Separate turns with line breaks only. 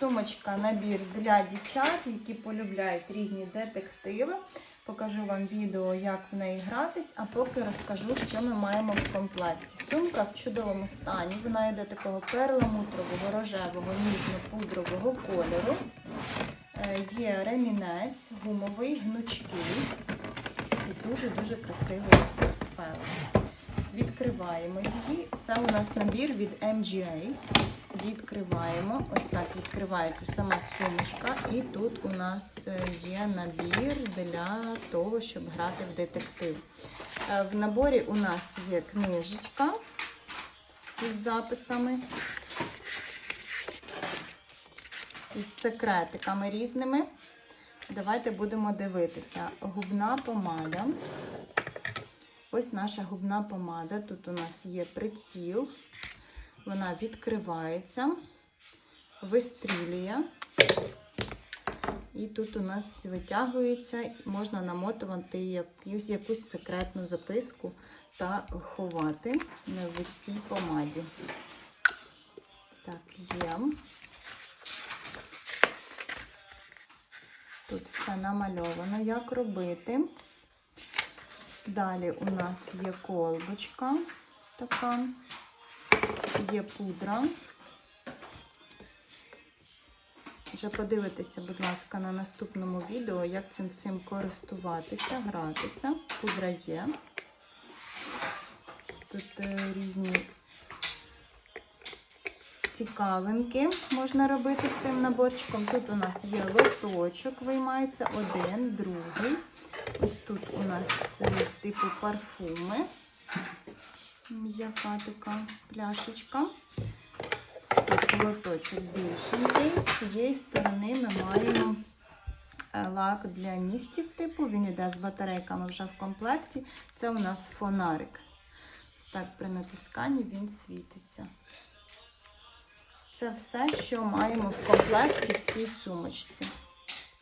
Сумочка, набір для дівчат, які полюбляють різні детективи. Покажу вам відео, як в неї гратись, а поки розкажу, що ми маємо в комплекті. Сумка в чудовому стані. Вона йде такого перламутрового, рожевого, ніжно-пудрового кольору. Е, Є ремінець, гумовий, гнучкий і дуже-дуже красивий портфель. Відкриваємо її. Це у нас набір від MGA. Відкриваємо. Ось так відкривається сама сумочка. І тут у нас е, є набір для того, щоб грати в детектив. Е, В наборі у нас є книжечка із записами, із секретиками різними. Давайте будемо дивитися. Губна помада. Ось наша губна помада. Тут у нас є приціл. Вона відкривається, вистрілює. І тут у нас витягується, можна намотувати якусь, якусь секретну записку та ховати в цій помаді. Так, є. Тут все намальовано, як робити. Далі у нас є колбочка така, є пудра. Вже подивитися, будь ласка, на наступному відео, як цим всім користуватися, гратися. Пудра є. Тут е, різні цікавинки можна робити з цим наборчиком. Тут у нас є лоточок, виймається один, другий. Ось тут у нас е, типу парфуми. М'яка така пляшечка. Тут лоточок більшенький. З цієї сторони ми маємо е, лак для нігтів, типу. Він йде з батарейками вже в комплекті. Це у нас фонарик. Ось так при натисканні він світиться. Це все, що маємо в комплекті в цій сумочці.